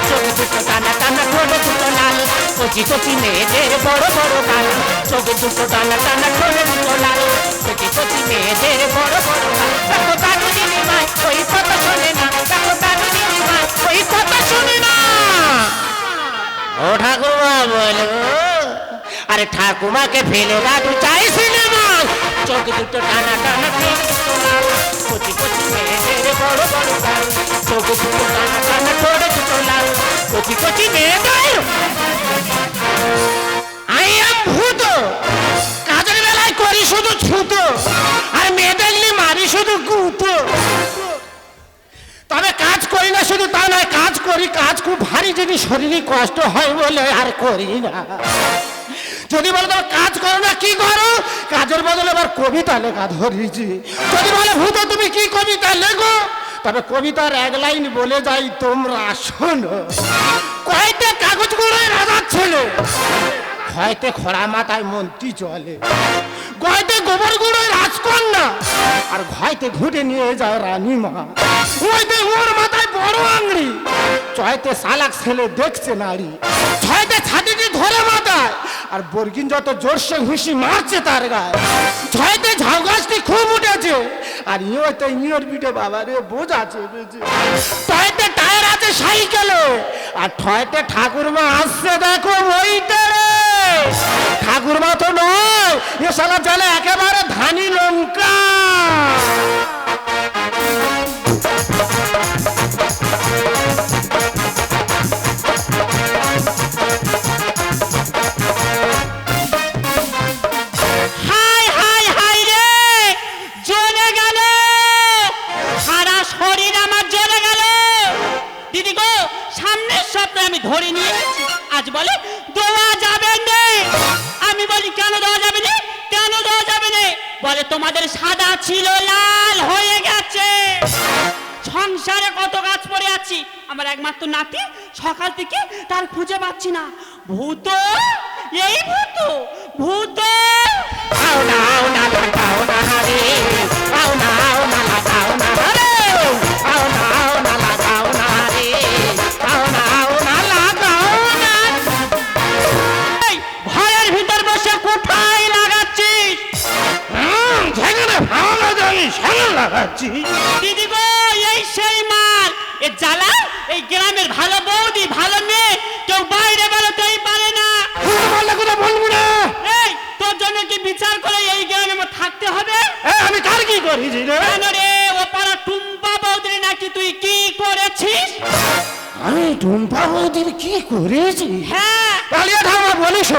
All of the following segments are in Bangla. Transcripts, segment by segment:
চোখ দুটো টানা টানা ঠোঁট দুটো লাল কচি কচি মেয়েদের বড় বড় গাল চোখ দুটো টানা টানা ঠোঁট দুটো লাল কচি কচি মেয়েদের বড় বড় গাল দেখো দাদু দিদি মাই ওই কথা শোনে ও ঠাকুমা বলো আরে ঠাকুমাকে ফেলে দাদু চাই সিনেমা চোখ দুটো টানা টানা ঠোঁট বড় বড় গাল চোখ দুটো ঠোঁট দুটো লাল কচি কচি মেয়েদের এম ভূত কাজের বেলায় করি শুধু ছুতো আর মেয়ে দেখলে মারি শুধু গুতো তবে কাজ করি না শুধু তা নয় কাজ করি কাজ খুব ভারী যদি শরীরে কষ্ট হয় বলে আর করি না যদি বলে তোমার কাজ করো না, কি করো? কাজের বদলে আবার কবিতা লেখা ধরেছি। যদি বলে ভূত তুমি কি কবিতা লেখো? তবে কবিতার এক লাইন বলে যাই তোমরা, শোনো। কয়তে কাগজ গুঁড়োয় রাজার ছেলে? হয়তো খরা মাথায় মন্ত্রী চলে? গয়তে গোবর গুঁড়োয় রাজকন্যা? আর ঘয়তে ঘুরে নিয়ে যায় রানীমা। ওইতে ওর মাথায় বড় আংড়ি? চয়তে সালাক ছেলে দেখছে নারী। ছয়তে ছাতিটি ধরে মাথায়। আর বর্গিন যত জোরসে ঘুষি মারছে তার গায়ে। ছয়তে ঝাউ গাছটি খুব উঠেছে। আর ইয়োতে ইয়োর পিঠে বাবারে বোঝা চেপেছে ছয়তে টায়ার আছে সাইকেলে। আর ছয়তে ঠাকুরমা আসছে দেখো ওইটা রে। ঠাকুরমা তো নয়, এ সালা চলে একেবারে ধানি লঙ্কা। খুঁজে পাচ্ছি না ভূত এই ভূত ভূত কি করেছি হ্যাঁ কালিয়া ঠাকুমা বলিস।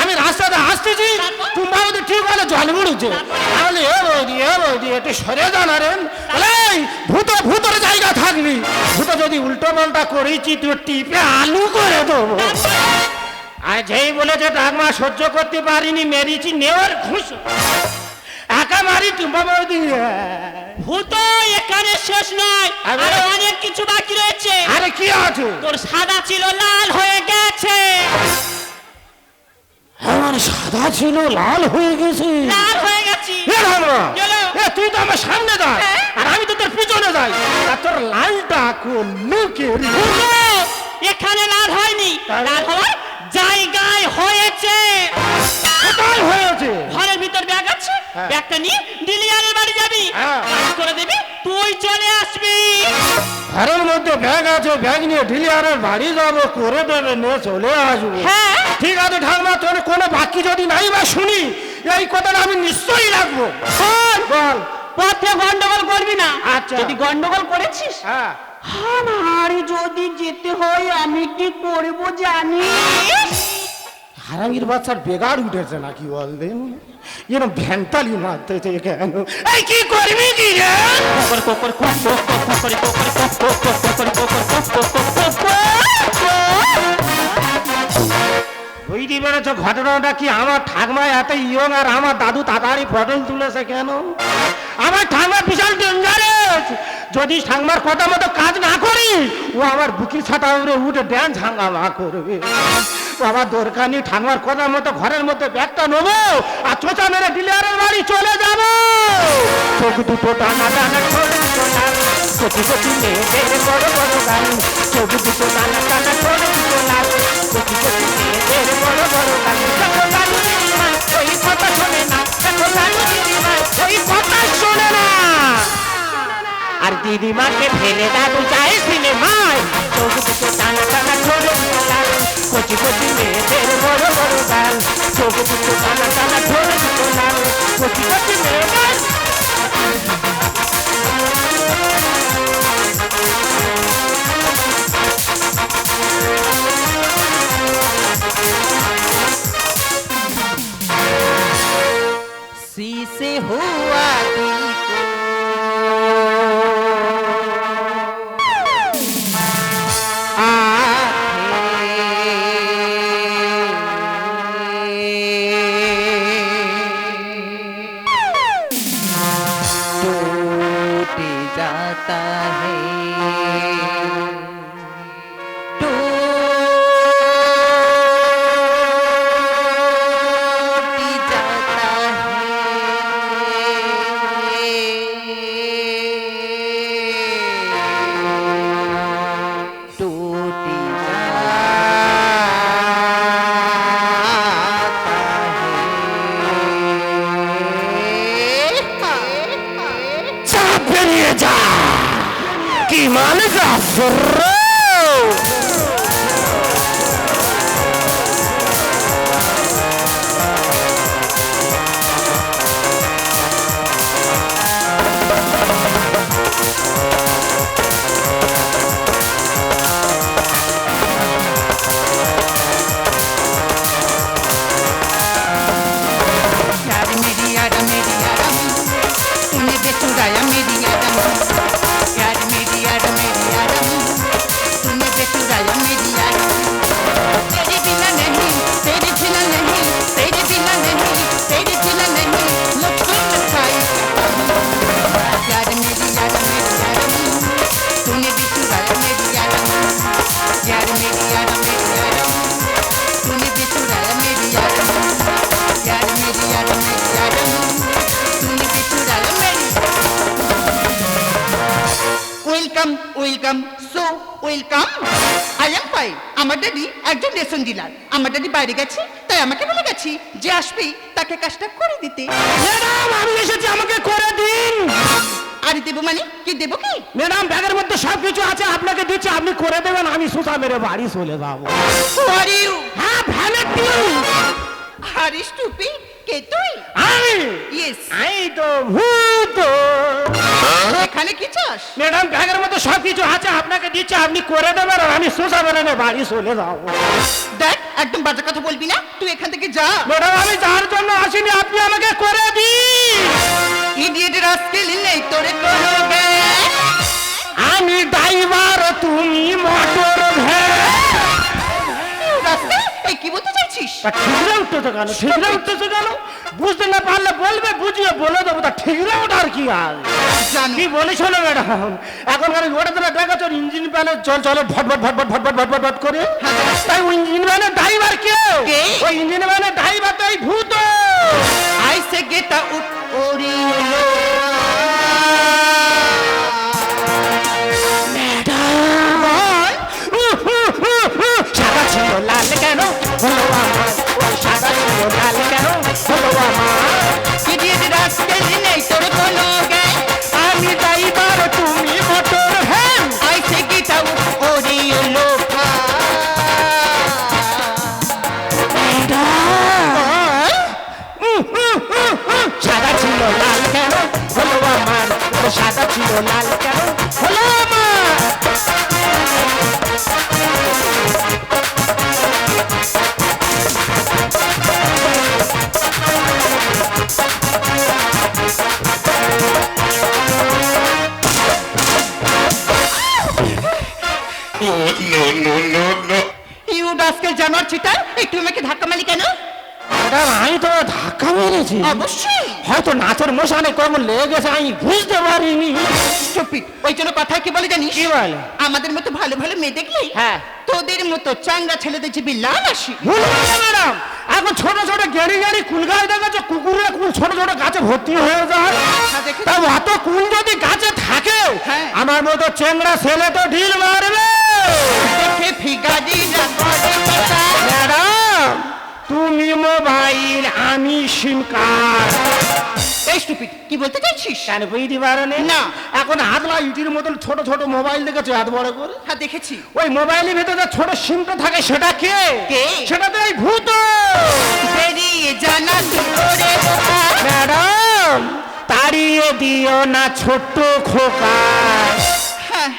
আমি রাস্তাতে আসতেছি তারপর? টুম্পা ঠিক হলে জল মুড়ুছে। তাহলে এ বৌদি এ বৌদি একটু সরে জানারেন ভূত ভূতর জায়গা থাকবি ভূত যদি উল্টো পাল্টা করেছি তুই টিপে আলু করে দেবো। আর যেই বলেছে ডাকমা সহ্য করতে পারিনি মেরেছি নেওয়ার একা মারি টুম্পা বৌদি ভূত এখানে শেষ নয়। আরে- অনেক কিছু বাকি রয়েছে। আরে কি আছে? তোর সাদা ছিল লাল হয়ে গেছে। আমার সাদা ছিল লাল হয়ে গেছে। লাল হয়ে গেছি। এ রামরা, এ তুই তো আমার সামনে যাই হ্যাঁ। আর আমি তো তোর পিছনে যাই আর তোর লালটা কোন কে এখানে লাল হয়নি? লাল হওয়ার জায়গায় হয়েছে। কোথায় হয়েছে? ঘরের ভিতর ব্যাগ আছে? হ্যাঁ। ব্যাগটা নিয়ে ডিলিয়ারের বাড়ি যাবি। হ্যাঁ। কাজ করে দিবি তুই চলে আসবি। ঘরের মধ্যে ব্যাগ আছে ব্যাগ নিয়ে ডিলিয়ারের বাড়ি যাব করে দেবে নিয়ে চলে আসব। হ্যাঁ। ঠিক আছে ঠাকুমা তোর কোনো বাকি যদি নাই বা শুনি এই কথাটা আমি নিশ্চয়ই রাখব। বল। পথে গন্ডগোল করবি না। আচ্ছা। যদি গন্ডগোল করেছিস? হ্যাঁ। যদি যেতে হয় আমি কি করব জানিস? হারামির বাচ্চার বেগার উঠেছে নাকি বলবেন? এরকম ভ্যানতালি মারতেছে কেন? এই কি করবি কি রে? বুঝতে ঘটনাটা কি? আমার ঠাকমা এত ইয়ং আর আমার দাদু তাড়াতাড়ি ফটো তুলেছে কেন? আমার ঠাকমা বিশাল ডেঞ্জারাস যদি ঠাকমার কথা মতো কাজ না করি ও আমার বুকি ছাতা উপরে উঠে ড্যান্স হাঙ্গামা করবে। ও আমার দরকার নেই, ঠাকমার কথা মতো ঘরের মধ্যে ব্যাগটা নেব আর চোচা মেরে ডিলারের বাড়ি চলে যাব। চোখ দুটো টানা টানা কচি মেয়েদের বড় বড় গান। চোখ দুটো টানা টানা কচি মেয়েদের বড় বড় ওই কথা শোনে না কথা শোনে না। আর দিদিমাকে ফেলে দাদু যায় সিনেমায়। চোখ দুটো টানা টানা ঠোঁট লাল কচি কচি মেয়েদের বড় বড় গাল। চোখ দুটো টানা টানা ঠোঁট লাল কচি কচি মেয়েদের welcome so welcome I am fine আমার ড্যাডি একজন রেশন ডিলার আমার ড্যাডি বাইরে গেছে তাই আমাকে বলে গেছি যে আসবে তাকে কাজটা করে দিতে। ম্যাডাম আমি এসেছি আমাকে করে দিন। আর দেবো মানে? কি দেবো কি? ম্যাডাম ব্যাগের মধ্যে সব কিছু আছে আপনাকে দিচ্ছি আপনি করে দেবেন আমি সুতা মেরে বাড়ি চলে যাব। হ্যাঁ ভ্যালেন্টি আর স্টুপি কে তুই? আমি? ইয়েস আমি তো ভূত। এখানে কি চাস? ম্যাডাম ব্যাগের মধ্যে সব কিছু আছে আপনাকে দিচ্ছে আপনি করে দেবেন আর আমি সোজা নিয়ে বাড়ি চলে যাব। দেখ একদম বাজে কথা বলবি না তুই এখান থেকে যা। ম্যাডাম আমি যার জন্য আসিনি আপনি আমাকে করে দিন। ইডিয়েট রাস্কেল নেই তোরে কোনো আমি ড্রাইভার তুমি মোটর ভ্যান চাইছিস তা ঠিকরে উঠতেছে কেন? ঠিকরে উঠতেছে কেন? বুঝতে না পারলে বলবে বুঝিয়ে বলে দেবো। তা ঠিকরে ওঠার কি আর? কি বলেছিল ম্যাডাম? এখন ওটা তোরা দেখাচ্ছ ইঞ্জিন প্যানে চল চলে ভটভট ভটভট ভটভট ভটভট ভট করে। তাই ওই ইঞ্জিন ভ্যানের ড্রাইভার কে? ওই ইঞ্জিন ভ্যানের ড্রাইভার তো এই ভূত। আইসে গেটা উঠ ওরিলো লাল কেন হলো ইউ জানোয়ার চিটার একটু আমাকে ধাক্কা মারি কেন? ম্যাডাম আমি তো ধাক্কা মেরেছি। অবশ্যই। হয়তো নাচের মশানে কম লেগে গেছে আমি বুঝতে পারিনি। চুপি ওই জন্য কথা কি বলে জানিস? কি বলে? আমাদের মতো ভালো ভালো মেয়ে দেখলি? হ্যাঁ। তোদের মতো চাঙ্গা ছেলেদের জিবি লাল আসি ম্যাডাম। এখন ছোট ছোট গেড়ি গেড়ি কুল গাছ দেখাচ্ছে কুকুরে কুল ছোট ছোট গাছে ভর্তি হয়ে যায়। আচ্ছা, তাও অত কুল যদি গাছে থাকে হ্যাঁ। আমার মতো চেংড়া ছেলে তো ঢিল মারবে। দেখে ফিকা ম্যাডাম কার্ড। এই স্টুপিড কি বলতে চাইছিস? কেন বুঝতে পারো না। এখন হাতলা ইটির মতন ছোট ছোট মোবাইল দেখেছ এত বড় করে? হ্যাঁ দেখেছি। ওই মোবাইলের ভেতরে যে ছোট সিমটা থাকে সেটা কে? কে? সেটা তো এই ভূত। বেরিয়ে জানা তোরে ম্যাডাম তাড়িয়ে দিও না ছোট্ট খোকা। হ্যাঁ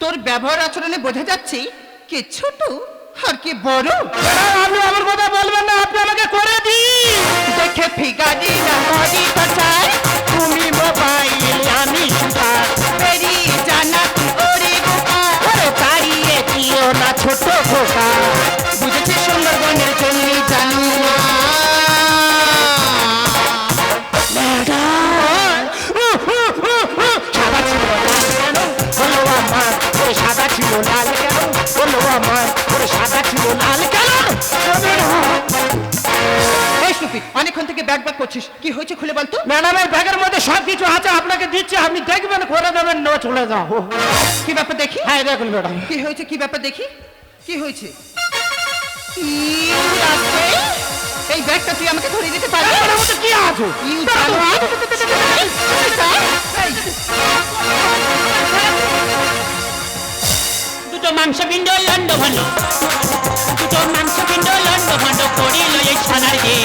তোর ব্যবহার আচরণে বোঝা যাচ্ছে কে ছোট। আর কে বড়? আপনি আমার কথা বলবেন না, আপনি আমাকে করে দিন। দেখে ফিগারি না বডি পাচার তুমি মোবাইল আমি সুতার বেরিয়ে জানা তোরে বোকা। আরে তাড়িয়ে দিও না ছোট্ট খোকা। বুঝেছি সুন্দরবনের জন্য জানু সাদা ছিল লাল অনেকক্ষণ থেকে ব্যাগ ব্যাগ করছিস কি হয়েছে খুলে বলতো ম্যাডামের ব্যাগের মধ্যে সব কিছু আছে আপনাকে দিচ্ছি আপনি দেখবেন করে দেবেন না চলে যাও কি ব্যাপার দেখি হ্যাঁ দেখুন ম্যাডাম কি হয়েছে কি ব্যাপার দেখি কি হয়েছে এই ব্যাগটা তুই আমাকে ধরে দিতে পারবি কি আছে ইউ দুটো মাংস পিণ্ড লন্ড ভন্ড দুটো মাংস পিণ্ড লন্ড ভন্ড করিল এই ছানার গে।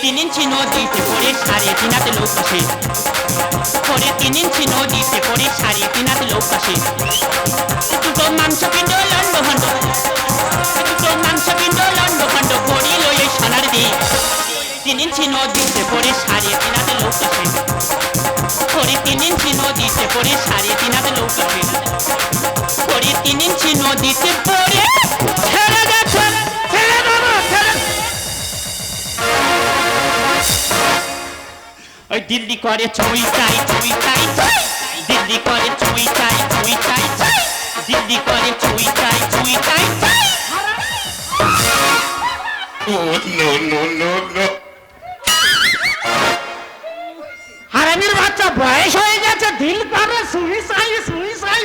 তিন ইঞ্চি নদীতে পড়ে সাড়ে তিনাতে লোক আসে। পরে তিন ইঞ্চি নদীতে পড়ে সাড়ে তিনাতে লোক আসে। দুটো মাংস পিণ্ড লন্ড ভন্ড দুটো মাংস পিণ্ড লন্ড ভন্ড করিল এই ছানার গে। তিন ইঞ্চি নদীতে পড়ে সাড়ে তিনাতে লোক আসে পরে তিন ইঞ্চি নদীতে পড়ে সাড়ে তিনাতে লোক আসে পরে তিন ইঞ্চি নদীতে পড়ে। ওই দিল্লি করে চুই চাই চুই চাই। দিল্লি করে চুই চাই চুই চাই দিল্লি করে চুই চাই চুই চাই চাই হারামির বাচ্চা বয়স হয়ে গেছে দিল পারে সুই সাই সুই সাই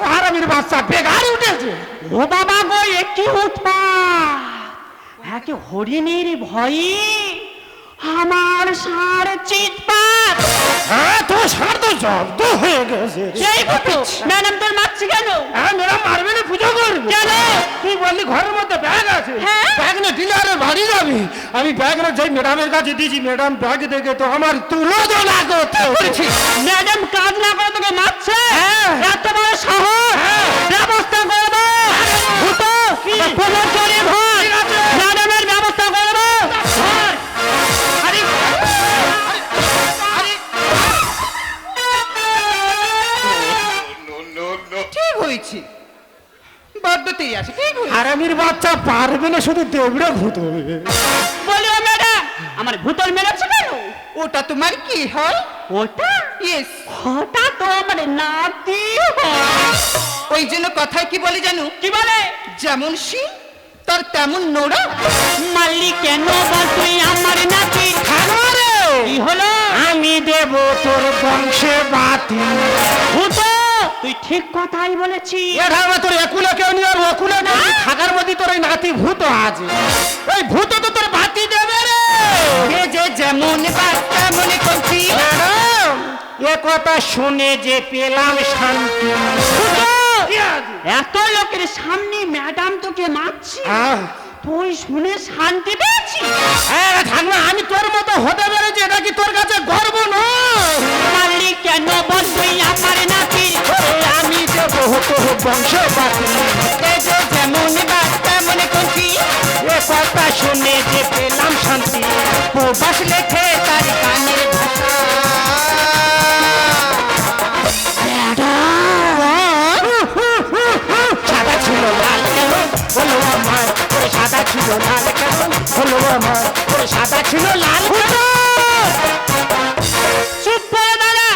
ও হারামির বাচ্চা বেগার উঠেছে। ও বাবা গো একটি উঠা একে হরিণের ভয়ে আমার সার চিৎপাত। হ্যাঁ তো সার তো জব্দ হয়ে গেছে। সেই ফটো ম্যাডাম তোর মারছি কেন? হ্যাঁ ম্যাডাম মারবে না পুজো করবে। কেন? তুই বললি ঘরের মধ্যে ব্যাগ আছে। ব্যাগ নিয়ে ডিলারে বাড়ি যাবি? আমি ব্যাগ না যাই ম্যাডামের কাছে দিয়েছি ম্যাডাম ব্যাগ দেখে তো আমার তুলনা করতে হয়েছে ম্যাডাম কাজ না করে তোকে মারছে? হ্যাঁ। এত বড় সাহস? হ্যাঁ। ব্যবস্থা করে দে। ভূত কোনো বড্ডতেই আছে হয়েছে হারামির বাচ্চা পারবে না শুধু দেবড়ে ভূত হবে বলি ম্যাডাম আমার ভূতল মেরেছে কেন? ওটা তোমার কি হয়? ওটা? ইয়েস ওটা তো আমার নাতি হয়। ওই জন্য কথায় কি বলে জানো? কি বলে? যেমন শিং তার তেমন নোড়া। মাল্লি কেন বল তুই আমার নাতি? খাবারে কি হলো? আমি দেব তোর বংশে বাতি। ভূত তুই ঠিক কথাই বলেছিস। এ ধারণা তোর একুলে কেউ নিয়ে আর ওকুলে না? থাকার মধ্যে তোর ওই নাতি ভূত আছে। ওই ভূত তো তোর বাতি দেবে রে। এ যে যেমন বাচ্চা মনে করছি। এ কথা শুনে যে পেলাম শান্তি। ভূত! এত লোকের সামনে ম্যাডাম তোকে মারছি। তুই শুনে শান্তি পেয়েছি থাক আমি তোর মতো হতে পেরেছি এটা কি তোর কাছে গর্ব নয়? মাল্লি কেন বল তুই আমার নাতি আমি দেব তোর বংশ যে যেমন বাচ্চা মনে করছি এ কথা শুনে যে পেলাম শান্তি। প্রবাস লেখে তার কানের ভাষা। সাদা ছিল লাল কেন? বলো আমার। ওরে সাদা ছিল লাল কেন? চুপ করে দাঁড়া।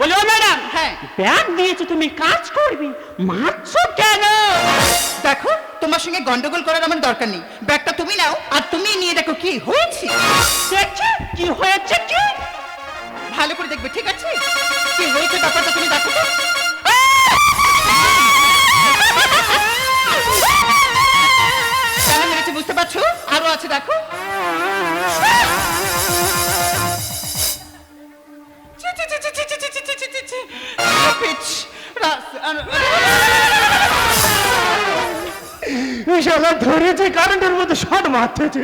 বলি ম্যাডাম হ্যাঁ। ব্যাগ দিয়েছে তুমি কাজ করবি। মারছো কেন? দেখো তোমার সঙ্গে গন্ডগোল করার আমার দরকার নেই। ব্যাগটা তুমি নাও আর তুমি নিয়ে দেখো কি হয়েছে। দেখছি কি হয়েছে কি? ভালো করে দেখবে ঠিক আছে? কি হয়েছে ব্যাপারটা তুমি দেখো তো। বুঝতে পারছ আরও আছে দেখো ধরেছে কারেন্টের মধ্যে শট মারতেছে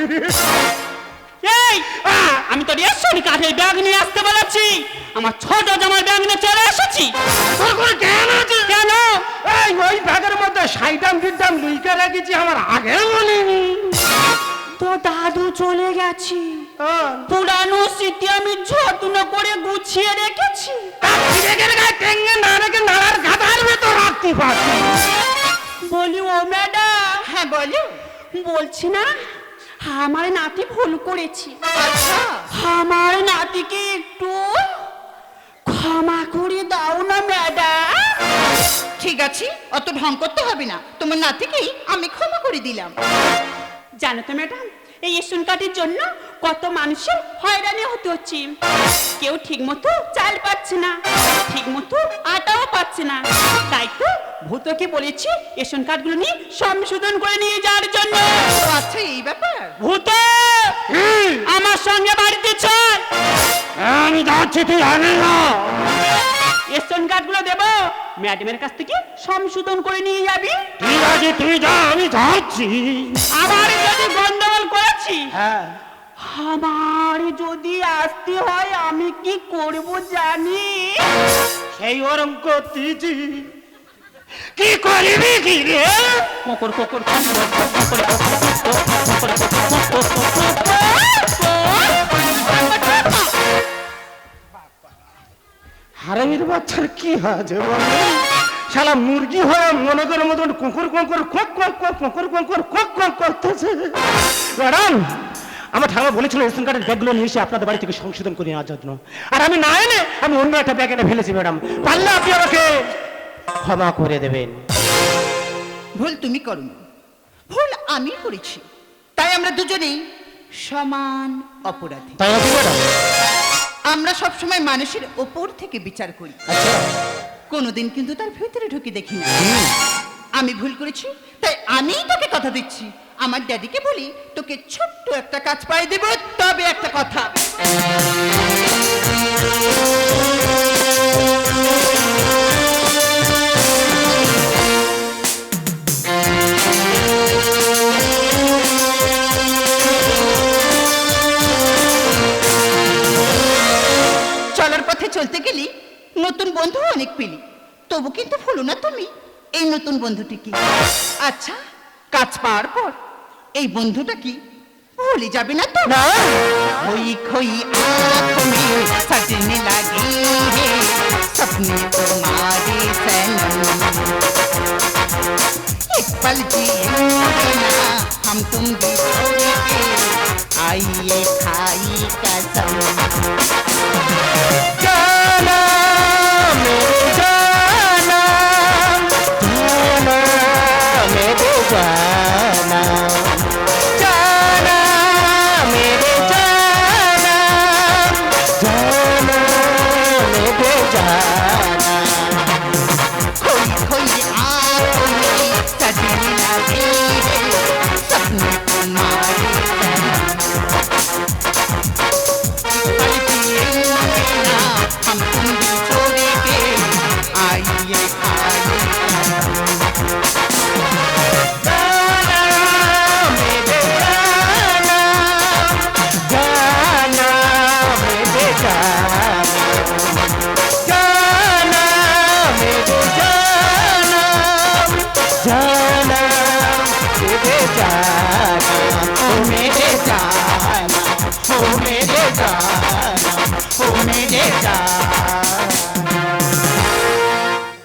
আমি তো এসছি কাঠের ব্যাগ নিয়ে আসতে বলেছি আমার ছোট জামার ব্যাগ নিয়ে চলে এসেছি কেন কেন এই ওই ব্যাগের মধ্যে সাইডাম দিদাম লুইকা রেখেছি আমার আগে বলিনি। তো দাদু চলে গেছি। হ্যাঁ। পুরানো স্মৃতি আমি যত্ন করে গুছিয়ে রেখেছি। তার ফিরেগের গায়ে টেঙ্গে না রেখে নাড়ার গাদার ভেতর রাখতে পারছি। বলি ও ম্যাডাম। হ্যাঁ বলো। বলছি না আমার নাতি ভুল করেছি। আচ্ছা। আমার নাতিকে একটু ক্ষমা করে দাও না ম্যাডাম। ঠিক আছে অত ঢং করতে হবে না। তোমার নাতিকেই আমি ক্ষমা করে দিলাম। জানো তো ম্যাডাম এই রেশন কার্ডের জন্য কত মানুষের হয়রানি হতে হচ্ছে। কেউ ঠিক মতো চাল পাচ্ছে না ঠিক মতো আটাও পাচ্ছে না। তাই তো ভূতকে বলেছি রেশন কার্ডগুলো নিয়ে সংশোধন করে নিয়ে যাওয়ার জন্য। আচ্ছা এই ব্যাপার? ভূত! আমার সঙ্গে বাড়িতে চল। আমি যাচ্ছি তুই না। ম্যাডামের কাছ থেকে সংশোধন করে নিয়ে যাবি ঠিক আছে তুই যা আমি যাচ্ছি আবার যদি গন্ডগোল করেছি হ্যাঁ আমার যদি আসতে হয় আমি কি করব জানি সেই ওরম করতেছি কি করিবি কি রে কোকর কোকর কোকর কোকর কোকর হারামির বাচ্চার কি হয়েছে শালা মুরগি হয়ে মনে করে মতন কুকুর কুকুর কক কক কক কুকুর কুকুর কক কক করতেছে। ম্যাডাম আমার ঠাকুমা বলেছিল রেশন কার্ডের ব্যাগগুলো নিয়ে এসে আপনাদের বাড়ি থেকে সংশোধন করে নেওয়ার জন্য। আর আমি না এনে আমি অন্য একটা ব্যাগ এনে ফেলেছি ম্যাডাম। পারলে আপনি আমাকে ক্ষমা করে দেবেন। ভুল তুমি করো ভুল আমি করেছি। তাই আমরা দুজনেই সমান অপরাধী। তাই নাকি ম্যাডাম? আমরা সব সময় মানুষের ওপর থেকে বিচার করি। আচ্ছা। কোনোদিন কিন্তু তার ভিতরে ঢুকে দেখি না আমি ভুল করেছি? তাই আমি তোকে কথা দিচ্ছি। আমার ড্যাডিকে বলি তোকে ছোট্ট একটা কাজ পাই দেব তবে একটা কথা। নতুন বন্ধুটি কি আচ্ছা কাজ পাওয়ার পর এই বন্ধুটা কি ভুলে যাবে না তো না खोई खोई आँखों में सजने लगी है सपने तुम्हारे सनम एक पल जिएंगे ना हम तुम भी छोड़ के आइए खाई कसम जाना